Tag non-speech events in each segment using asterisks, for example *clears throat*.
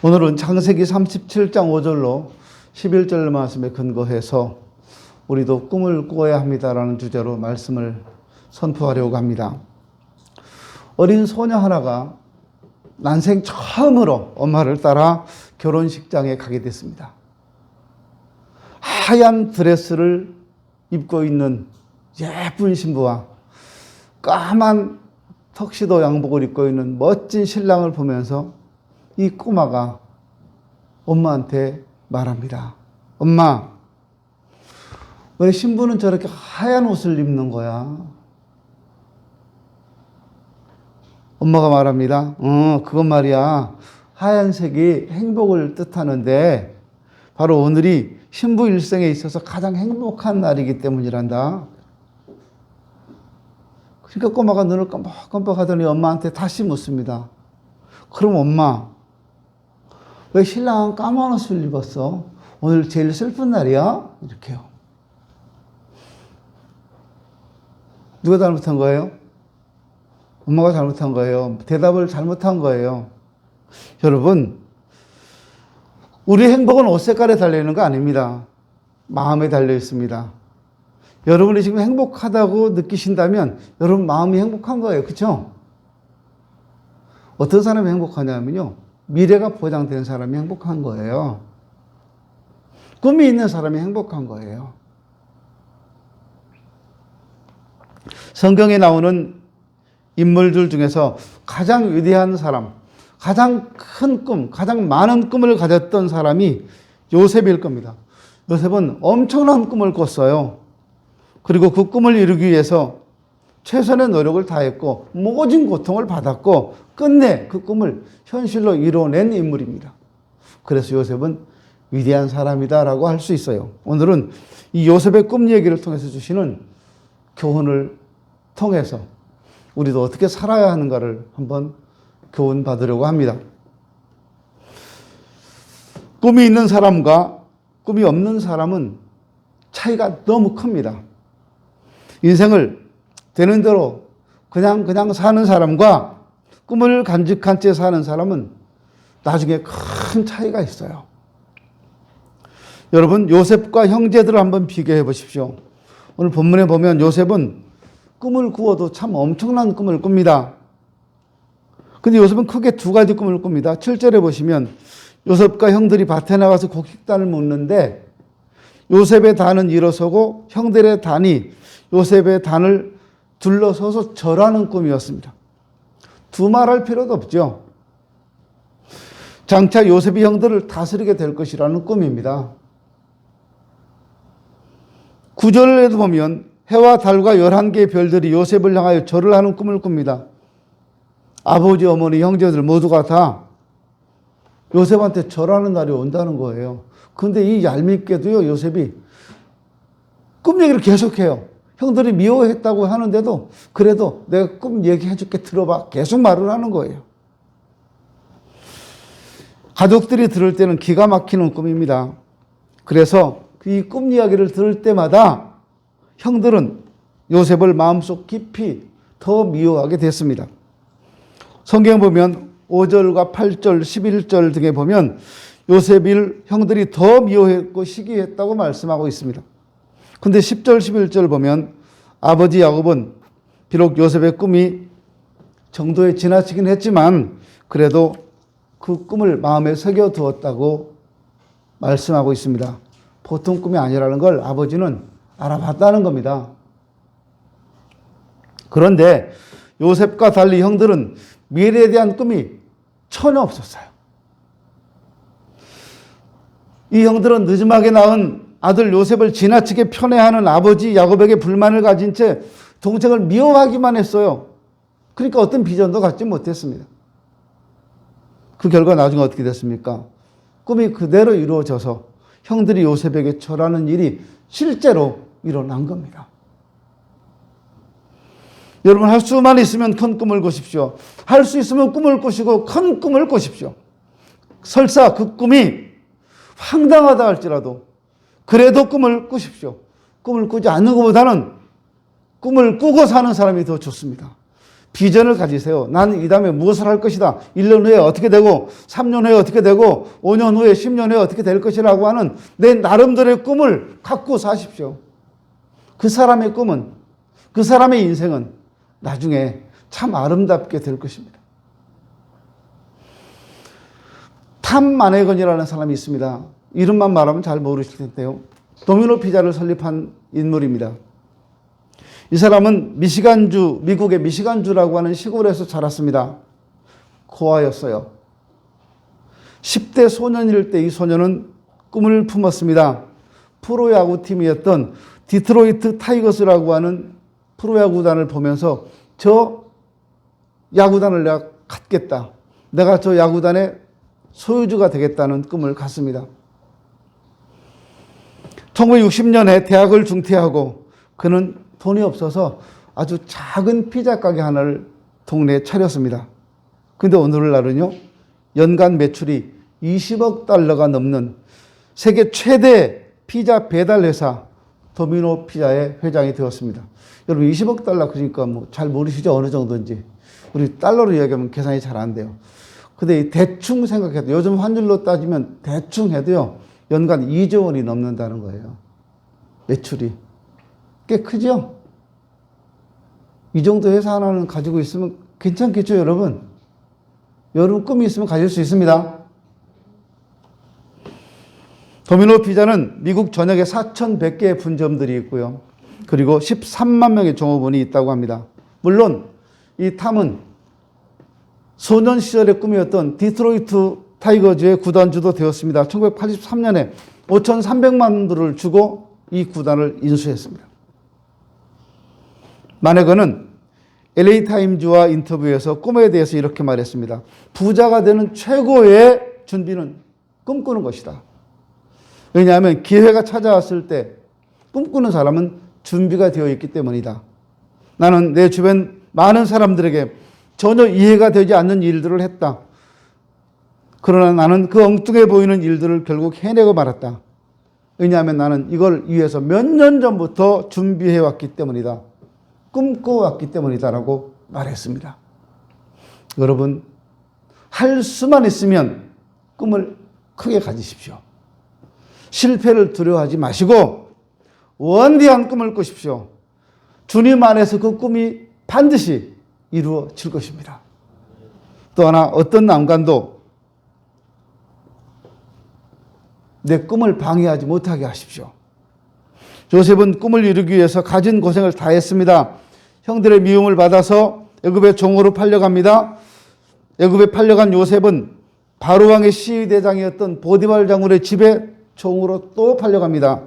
오늘은 창세기 37장 5절로 11절 말씀에 근거해서 우리도 꿈을 꾸어야 합니다라는 주제로 말씀을 선포하려고 합니다. 어린 소녀 하나가 난생 처음으로 엄마를 따라 결혼식장에 가게 됐습니다. 하얀 드레스를 입고 있는 예쁜 신부와 까만 턱시도 양복을 입고 있는 멋진 신랑을 보면서 이 꼬마가 엄마한테 말합니다. 엄마, 왜 신부는 저렇게 하얀 옷을 입는 거야? 엄마가 말합니다. 어, 그건 말이야. 하얀색이 행복을 뜻하는데, 바로 오늘이 신부 일생에 있어서 가장 행복한 날이기 때문이란다. 그러니까 꼬마가 눈을 깜빡깜빡 하더니 엄마한테 다시 묻습니다. 그럼 엄마, 왜 신랑은 까만 옷을 입었어? 오늘 제일 슬픈 날이야? 이렇게요. 누가 잘못한 거예요? 엄마가 잘못한 거예요. 대답을 잘못한 거예요. 여러분, 우리 행복은 옷 색깔에 달려있는 거 아닙니다. 마음에 달려 있습니다. 여러분이 지금 행복하다고 느끼신다면 여러분 마음이 행복한 거예요. 그쵸? 어떤 사람이 행복하냐면요. 미래가 보장된 사람이 행복한 거예요. 꿈이 있는 사람이 행복한 거예요. 성경에 나오는 인물들 중에서 가장 위대한 사람, 가장 큰 꿈, 가장 많은 꿈을 가졌던 사람이 요셉일 겁니다. 요셉은 엄청난 꿈을 꿨어요. 그리고 그 꿈을 이루기 위해서 최선의 노력을 다했고 모진 고통을 받았고 끝내 그 꿈을 현실로 이뤄낸 인물입니다. 그래서 요셉은 위대한 사람이다라고 할 수 있어요. 오늘은 이 요셉의 꿈 얘기를 통해서 주시는 교훈을 통해서 우리도 어떻게 살아야 하는가를 한번 교훈 받으려고 합니다. 꿈이 있는 사람과 꿈이 없는 사람은 차이가 너무 큽니다. 인생을 되는 대로 그냥 그냥 사는 사람과 꿈을 간직한 채 사는 사람은 나중에 큰 차이가 있어요. 여러분 요셉과 형제들을 한번 비교해 보십시오. 오늘 본문에 보면 요셉은 꿈을 꾸어도 참 엄청난 꿈을 꿉니다. 근데 요셉은 크게 두 가지 꿈을 꿉니다. 7절에 보시면 요셉과 형들이 밭에 나가서 곡식단을 묻는데 요셉의 단은 일어서고 형들의 단이 요셉의 단을 둘러서서 절하는 꿈이었습니다. 두말할 필요도 없죠. 장차 요셉이 형들을 다스리게 될 것이라는 꿈입니다. 구절에도 보면 해와 달과 11개의 별들이 요셉을 향하여 절을 하는 꿈을 꿉니다. 아버지, 어머니, 형제들 모두가 다 요셉한테 절하는 날이 온다는 거예요. 근데 이 얄밉게도요, 요셉이 꿈 얘기를 계속해요. 형들이 미워했다고 하는데도 그래도 내가 꿈 얘기해 줄게 들어봐. 계속 말을 하는 거예요. 가족들이 들을 때는 기가 막히는 꿈입니다. 그래서 이 꿈 이야기를 들을 때마다 형들은 요셉을 마음속 깊이 더 미워하게 됐습니다. 성경 보면 5절과 8절, 11절 등에 보면 요셉을 형들이 더 미워했고 시기했다고 말씀하고 있습니다. 근데 10절, 11절 보면 아버지 야곱은 비록 요셉의 꿈이 정도에 지나치긴 했지만 그래도 그 꿈을 마음에 새겨 두었다고 말씀하고 있습니다. 보통 꿈이 아니라는 걸 아버지는 알아봤다는 겁니다. 그런데 요셉과 달리 형들은 미래에 대한 꿈이 전혀 없었어요. 이 형들은 늦음하게 낳은 아들 요셉을 지나치게 편애하는 아버지 야곱에게 불만을 가진 채 동생을 미워하기만 했어요. 그러니까 어떤 비전도 갖지 못했습니다. 그 결과 나중에 어떻게 됐습니까? 꿈이 그대로 이루어져서 형들이 요셉에게 절하는 일이 실제로 일어난 겁니다. 여러분 할 수만 있으면 큰 꿈을 꾸십시오. 할 수 있으면 꿈을 꾸시고 큰 꿈을 꾸십시오. 설사 그 꿈이 황당하다 할지라도 그래도 꿈을 꾸십시오. 꿈을 꾸지 않는 것보다는 꿈을 꾸고 사는 사람이 더 좋습니다. 비전을 가지세요. 난이 다음에 무엇을 할 것이다. 1년 후에 어떻게 되고, 3년 후에 어떻게 되고, 5년 후에, 10년 후에 어떻게 될 것이라고 하는 내 나름대로의 꿈을 갖고 사십시오. 그 사람의 꿈은, 그 사람의 인생은 나중에 참 아름답게 될 것입니다. 탐 마네건이라는 사람이 있습니다. 이름만 말하면 잘 모르실 텐데요. 도미노 피자를 설립한 인물입니다. 이 사람은 미시간주, 미국의 미시간주라고 하는 시골에서 자랐습니다. 고아였어요. 10대 소년일 때 이 소년은 꿈을 품었습니다. 프로야구 팀이었던 디트로이트 타이거스라고 하는 프로야구단을 보면서 저 야구단을 내가 갖겠다. 내가 저 야구단의 소유주가 되겠다는 꿈을 갖습니다. 1960년에 대학을 중퇴하고 그는 돈이 없어서 아주 작은 피자 가게 하나를 동네에 차렸습니다. 근데 오늘날은요, 연간 매출이 20억 달러가 넘는 세계 최대 피자 배달 회사 도미노 피자의 회장이 되었습니다. 여러분 20억 달러 그러니까 뭐 잘 모르시죠 어느 정도인지 우리 달러로 이야기하면 계산이 잘 안 돼요. 근데 대충 생각해도 요즘 환율로 따지면 대충 해도요 연간 2조 원이 넘는다는 거예요. 매출이 꽤 크죠? 이 정도 회사 하나는 가지고 있으면 괜찮겠죠, 여러분? 여러분 꿈이 있으면 가질 수 있습니다. 도미노 피자는 미국 전역에 4,100개의 분점들이 있고요. 그리고 13만 명의 종업원이 있다고 합니다. 물론 이 탐은 소년 시절의 꿈이었던 디트로이트 타이거즈의 구단주도 되었습니다. 1983년에 5,300만 불을 주고 이 구단을 인수했습니다. 마네거는 LA 타임즈와 인터뷰에서 꿈에 대해서 이렇게 말했습니다. 부자가 되는 최고의 준비는 꿈꾸는 것이다. 왜냐하면 기회가 찾아왔을 때 꿈꾸는 사람은 준비가 되어 있기 때문이다. 나는 내 주변 많은 사람들에게 전혀 이해가 되지 않는 일들을 했다. 그러나 나는 그 엉뚱해 보이는 일들을 결국 해내고 말았다. 왜냐하면 나는 이걸 위해서 몇 년 전부터 준비해 왔기 때문이다. 꿈꿔왔기 때문이다라고 말했습니다. 여러분, 할 수만 있으면 꿈을 크게 가지십시오. 실패를 두려워하지 마시고 원대한 꿈을 꾸십시오. 주님 안에서 그 꿈이 반드시 이루어질 것입니다. 또 하나 어떤 난관도 내 꿈을 방해하지 못하게 하십시오. 요셉은 꿈을 이루기 위해서 가진 고생을 다 했습니다. 형들의 미움을 받아서 애굽의 종으로 팔려갑니다. 애굽에 팔려간 요셉은 바로 왕의 시위대장이었던 보디발 장군의 집에 종으로 또 팔려갑니다.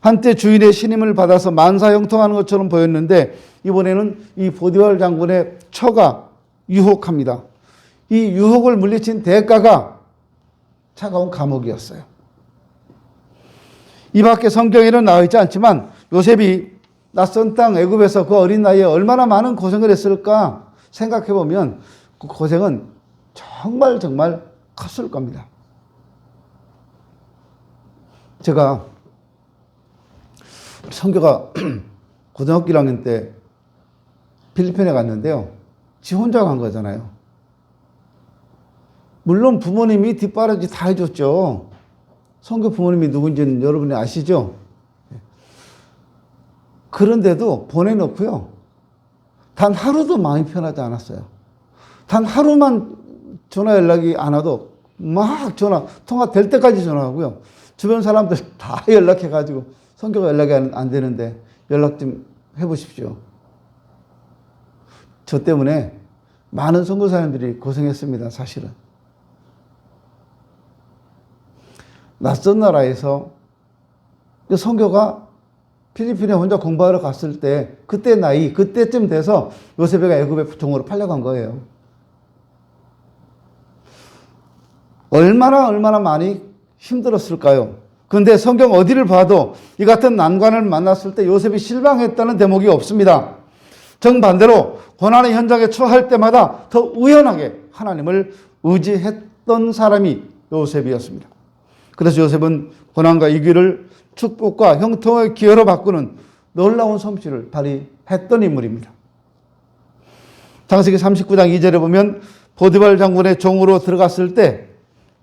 한때 주인의 신임을 받아서 만사 형통하는 것처럼 보였는데 이번에는 이 보디발 장군의 처가 유혹합니다. 이 유혹을 물리친 대가가 차가운 감옥이었어요. 이 밖에 성경에는 나와 있지 않지만 요셉이 낯선 땅 애굽에서 그 어린 나이에 얼마나 많은 고생을 했을까 생각해 보면 그 고생은 정말 정말 컸을 겁니다. 제가 성교가 *clears throat* 고등학교 1학년 때 필리핀에 갔는데요. 지 혼자 간 거잖아요. 물론 부모님이 뒷바라지 다 해줬죠. 성교 부모님이 누군지는 여러분이 아시죠? 그런데도 보내놓고요. 단 하루도 마음이 편하지 않았어요. 단 하루만 전화 연락이 안 와도 막 전화, 통화 될 때까지 전화하고요. 주변 사람들 다 *laughs* 연락해가지고 성교가 연락이 안, 안 되는데 연락 좀 해보십시오. 저 때문에 많은 선교사님들이 고생했습니다, 사실은. 낯선 나라에서 성교가 필리핀에 혼자 공부하러 갔을 때 그때 나이 그때쯤 돼서 요셉이가 애굽의 종으로 팔려간 거예요. 얼마나 얼마나 많이 힘들었을까요? 근데 성경 어디를 봐도 이 같은 난관을 만났을 때 요셉이 실망했다는 대목이 없습니다. 정반대로 고난의 현장에 처할 때마다 더 우연하게 하나님을 의지했던 사람이 요셉이었습니다. 그래서 요셉은 고난과 위기를 축복과 형통의 기회로 바꾸는 놀라운 솜씨를 발휘했던 인물입니다. 창세기 39장 2절에 보면 보디발 장군의 종으로 들어갔을 때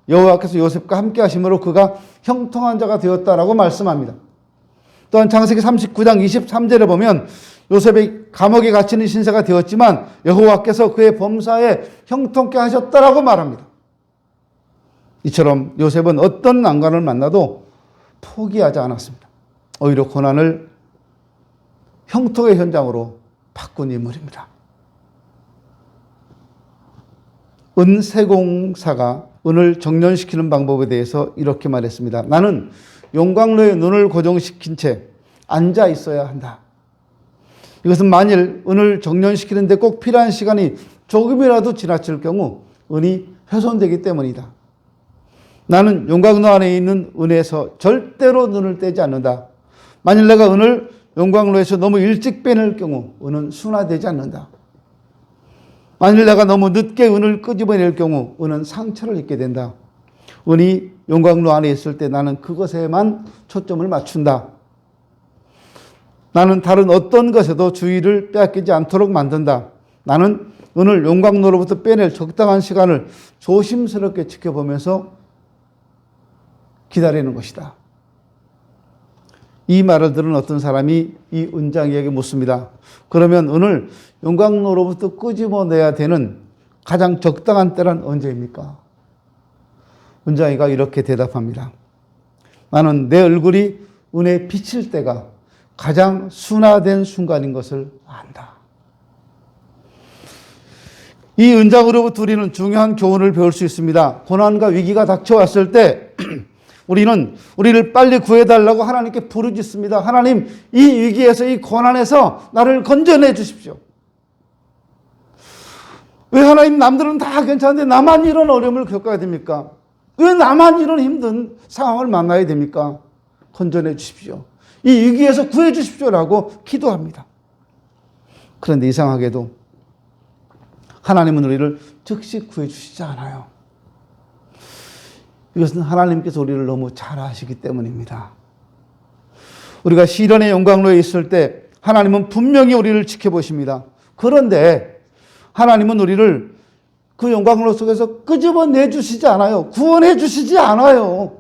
여호와께서 요셉과 함께 하심으로 그가 형통한 자가 되었다라고 말씀합니다. 또한 창세기 39장 23절에 보면 요셉이 감옥에 갇히는 신세가 되었지만 여호와께서 그의 범사에 형통케 하셨다라고 말합니다. 이처럼 요셉은 어떤 난관을 만나도 포기하지 않았습니다. 오히려 고난을 형통의 현장으로 바꾼 인물입니다. 은세공사가 은을 정련시키는 방법에 대해서 이렇게 말했습니다. 나는 용광로에 눈을 고정시킨 채 앉아 있어야 한다. 이것은 만일 은을 정련시키는데 꼭 필요한 시간이 조금이라도 지나칠 경우 은이 훼손되기 때문이다. 나는 용광로 안에 있는 은에서 절대로 눈을 떼지 않는다. 만일 내가 은을 용광로에서 너무 일찍 빼낼 경우 은은 순화되지 않는다. 만일 내가 너무 늦게 은을 끄집어낼 경우 은은 상처를 입게 된다. 은이 용광로 안에 있을 때 나는 그것에만 초점을 맞춘다. 나는 다른 어떤 것에도 주의를 빼앗기지 않도록 만든다. 나는 은을 용광로로부터 빼낼 적당한 시간을 조심스럽게 지켜보면서 기다리는 것이다. 이 말을 들은 어떤 사람이 이 은장이에게 묻습니다. 그러면 은을 용광로로부터 끄집어내야 되는 가장 적당한 때란 언제입니까? 은장이가 이렇게 대답합니다. 나는 내 얼굴이 은에 비칠 때가 가장 순화된 순간인 것을 안다. 이 은장으로부터 우리는 중요한 교훈을 배울 수 있습니다. 고난과 위기가 닥쳐왔을 때 우리는 우리를 빨리 구해달라고 하나님께 부르짖습니다. 하나님, 이 위기에서, 이 고난에서 나를 건져내 주십시오. 왜 하나님 남들은 다 괜찮은데 나만 이런 어려움을 겪어야 됩니까? 왜 나만 이런 힘든 상황을 만나야 됩니까? 건져내 주십시오. 이 위기에서 구해 주십시오라고 기도합니다. 그런데 이상하게도 하나님은 우리를 즉시 구해 주시지 않아요. 이것은 하나님께서 우리를 너무 잘 아시기 때문입니다. 우리가 시련의 영광로에 있을 때 하나님은 분명히 우리를 지켜보십니다. 그런데 하나님은 우리를 그 영광로 속에서 끄집어 내 주시지 않아요. 구원해 주시지 않아요.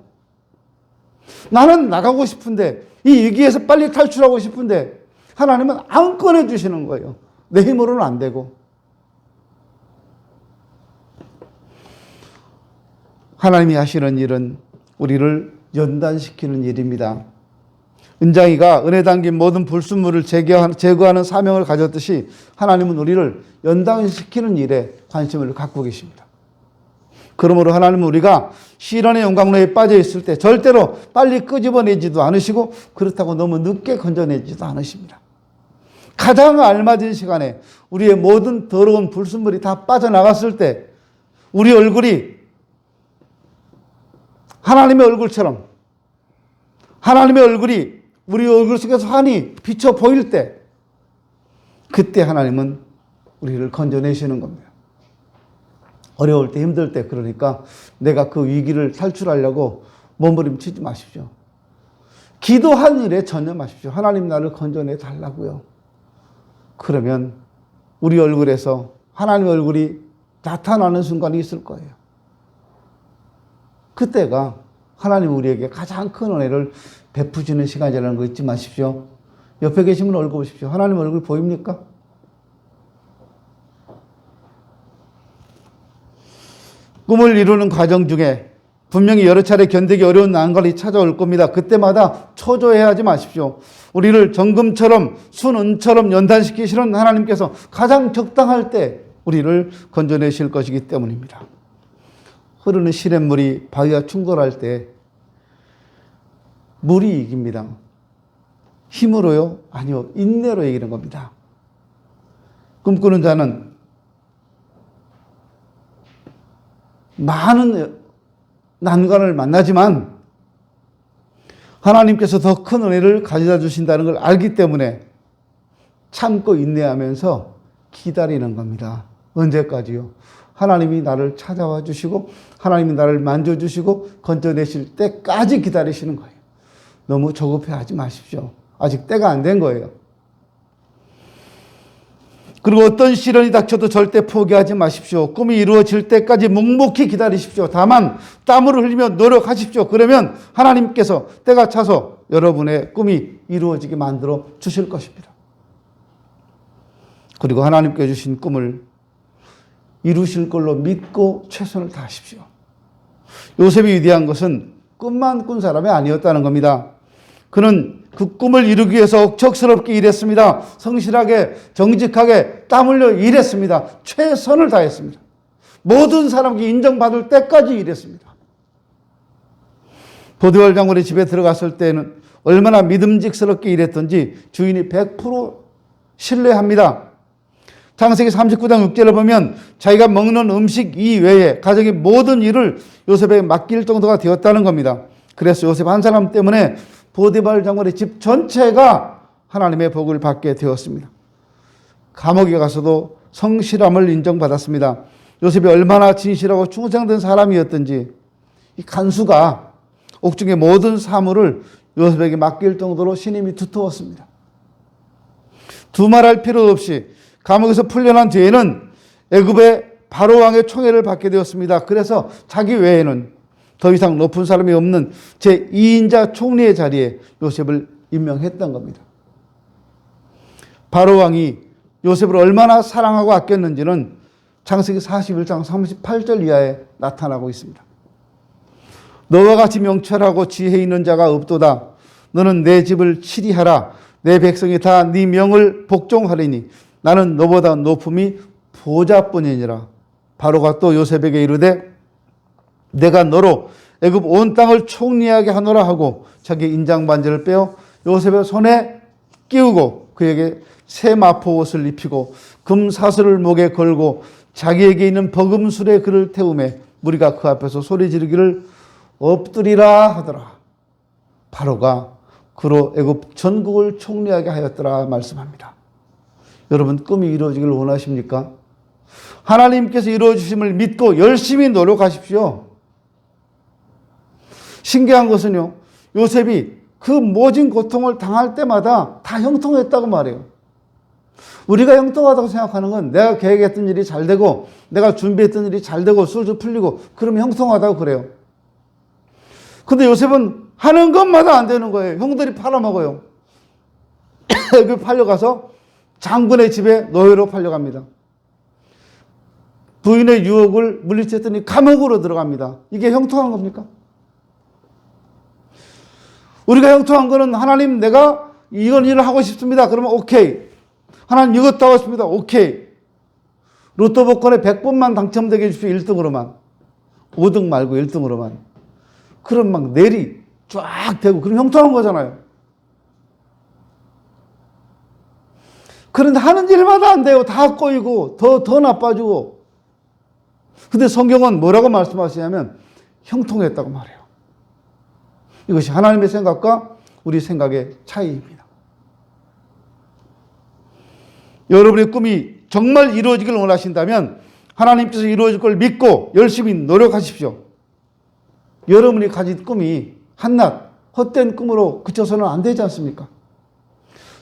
나는 나가고 싶은데 이 위기에서 빨리 탈출하고 싶은데 하나님은 안 꺼내 주시는 거예요. 내 힘으로는 안 되고. 하나님이 하시는 일은 우리를 연단시키는 일입니다. 은장이가 은혜 담긴 모든 불순물을 제거하는 사명을 가졌듯이 하나님은 우리를 연단시키는 일에 관심을 갖고 계십니다. 그러므로 하나님은 우리가 시련의 영광로에 빠져 있을 때 절대로 빨리 끄집어내지도 않으시고 그렇다고 너무 늦게 건져내지도 않으십니다. 가장 알맞은 시간에 우리의 모든 더러운 불순물이 다 빠져나갔을 때 우리 얼굴이 하나님의 얼굴처럼 하나님의 얼굴이 우리 얼굴 속에서 환히 비쳐 보일 때 그때 하나님은 우리를 건져내시는 겁니다. 어려울 때 힘들 때 그러니까 내가 그 위기를 탈출하려고 몸부림치지 마십시오. 기도한 일에 전념하십시오. 하나님 나를 건져내 달라고요. 그러면 우리 얼굴에서 하나님 얼굴이 나타나는 순간이 있을 거예요. 그때가 하나님 우리에게 가장 큰 은혜를 베푸시는 시간이라는 거 잊지 마십시오. 옆에 계신 분 얼굴 보십시오. 하나님 얼굴 보입니까? 꿈을 이루는 과정 중에 분명히 여러 차례 견디기 어려운 난관이 찾아올 겁니다. 그때마다 초조해하지 마십시오. 우리를 정금처럼 순은처럼 연단시키시는 하나님께서 가장 적당할 때 우리를 건져내실 것이기 때문입니다. 흐르는 시냇물이 바위와 충돌할 때 물이 이깁니다. 힘으로요? 아니요. 인내로 이기는 겁니다. 꿈꾸는 자는 많은 난관을 만나지만 하나님께서 더 큰 은혜를 가져다 주신다는 걸 알기 때문에 참고 인내하면서 기다리는 겁니다. 언제까지요? 하나님이 나를 찾아와 주시고 하나님이 나를 만져 주시고 건져내실 때까지 기다리시는 거예요. 너무 조급해 하지 마십시오. 아직 때가 안 된 거예요. 그리고 어떤 시련이 닥쳐도 절대 포기하지 마십시오. 꿈이 이루어질 때까지 묵묵히 기다리십시오. 다만 땀을 흘리며 노력하십시오. 그러면 하나님께서 때가 차서 여러분의 꿈이 이루어지게 만들어 주실 것입니다. 그리고 하나님께 주신 꿈을 이루실 걸로 믿고 최선을 다하십시오. 요셉이 위대한 것은 꿈만 꾼 사람이 아니었다는 겁니다. 그는 그 꿈을 이루기 위해서 억척스럽게 일했습니다. 성실하게, 정직하게 땀 흘려 일했습니다. 최선을 다했습니다. 모든 사람에게 인정받을 때까지 일했습니다. 보디월 장군의 집에 들어갔을 때는 얼마나 믿음직스럽게 일했던지 주인이 100% 신뢰합니다. 창세기 39장 6절을 보면 자기가 먹는 음식 이외에 가정의 모든 일을 요셉에게 맡길 정도가 되었다는 겁니다. 그래서 요셉 한 사람 때문에 보디발 장군의 집 전체가 하나님의 복을 받게 되었습니다. 감옥에 가서도 성실함을 인정받았습니다. 요셉이 얼마나 진실하고 충성된 사람이었던지 이 간수가 옥중의 모든 사물을 요셉에게 맡길 정도로 신임이 두터웠습니다. 두말할 필요 없이 감옥에서 풀려난 뒤에는 애굽의 바로 왕의 총애를 받게 되었습니다. 그래서 자기 외에는 더 이상 높은 사람이 없는 제 2인자 총리의 자리에 요셉을 임명했던 겁니다. 바로 왕이 요셉을 얼마나 사랑하고 아꼈는지는 창세기 41장 38절 이하에 나타나고 있습니다. 너와 같이 명철하고 지혜 있는 자가 없도다. 너는 내 집을 치리하라. 내 백성이 다 네 명을 복종하리니 나는 너보다 높음이 보좌뿐이니라. 바로가 또 요셉에게 이르되 내가 너로 애굽 온 땅을 총리하게 하노라 하고 자기 인장 반지를 빼어 요셉의 손에 끼우고 그에게 새 마포 옷을 입히고 금 사슬을 목에 걸고 자기에게 있는 버금술에 그를 태우매 무리가 그 앞에서 소리 지르기를 엎드리라 하더라. 바로가 그로 애굽 전국을 총리하게 하였더라 말씀합니다. 여러분 꿈이 이루어지길 원하십니까? 하나님께서 이루어 주심을 믿고 열심히 노력하십시오. 신기한 것은요. 요셉이 그 모진 고통을 당할 때마다 다 형통했다고 말해요. 우리가 형통하다고 생각하는 건 내가 계획했던 일이 잘 되고 내가 준비했던 일이 잘 되고 술도 풀리고 그러면 형통하다고 그래요. 근데 요셉은 하는 것마다 안 되는 거예요. 형들이 팔아먹어요. *coughs* 그 팔려가서 장군의 집에 노예로 팔려갑니다. 부인의 유혹을 물리쳤더니 감옥으로 들어갑니다. 이게 형통한 겁니까? 우리가 형통한 거는 하나님 내가 이건 일을 하고 싶습니다. 그러면 오케이. 하나님 이것도 하고 싶습니다. 오케이. 로또 복권에 100번만 당첨되게 해주십시오. 1등으로만. 5등 말고 1등으로만. 그럼 막 내리 쫙 되고 그럼 형통한 거잖아요. 그런데 하는 일마다 안 돼요. 다 꼬이고 더, 더 나빠지고. 근데 성경은 뭐라고 말씀하시냐면 형통했다고 말해요. 이것이 하나님의 생각과 우리 생각의 차이입니다. 여러분의 꿈이 정말 이루어지길 원하신다면 하나님께서 이루어질 걸 믿고 열심히 노력하십시오. 여러분이 가진 꿈이 한낱 헛된 꿈으로 그쳐서는 안 되지 않습니까?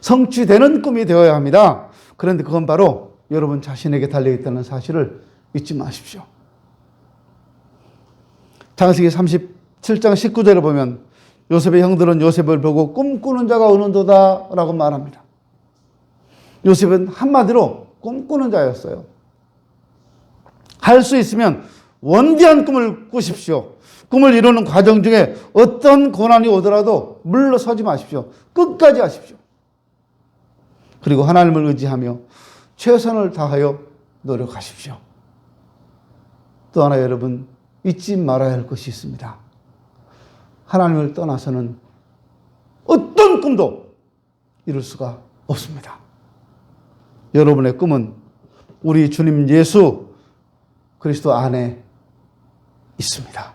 성취되는 꿈이 되어야 합니다. 그런데 그건 바로 여러분 자신에게 달려있다는 사실을 잊지 마십시오. 장세기 37장 19절을 보면 요셉의 형들은 요셉을 보고 꿈꾸는 자가 오는도다 라고 말합니다. 요셉은 한마디로 꿈꾸는 자였어요. 할 수 있으면 원대한 꿈을 꾸십시오. 꿈을 이루는 과정 중에 어떤 고난이 오더라도 물러서지 마십시오. 끝까지 하십시오. 그리고 하나님을 의지하며 최선을 다하여 노력하십시오. 또 하나 여러분 잊지 말아야 할 것이 있습니다. 하나님을 떠나서는 어떤 꿈도 이룰 수가 없습니다. 여러분의 꿈은 우리 주님 예수 그리스도 안에 있습니다.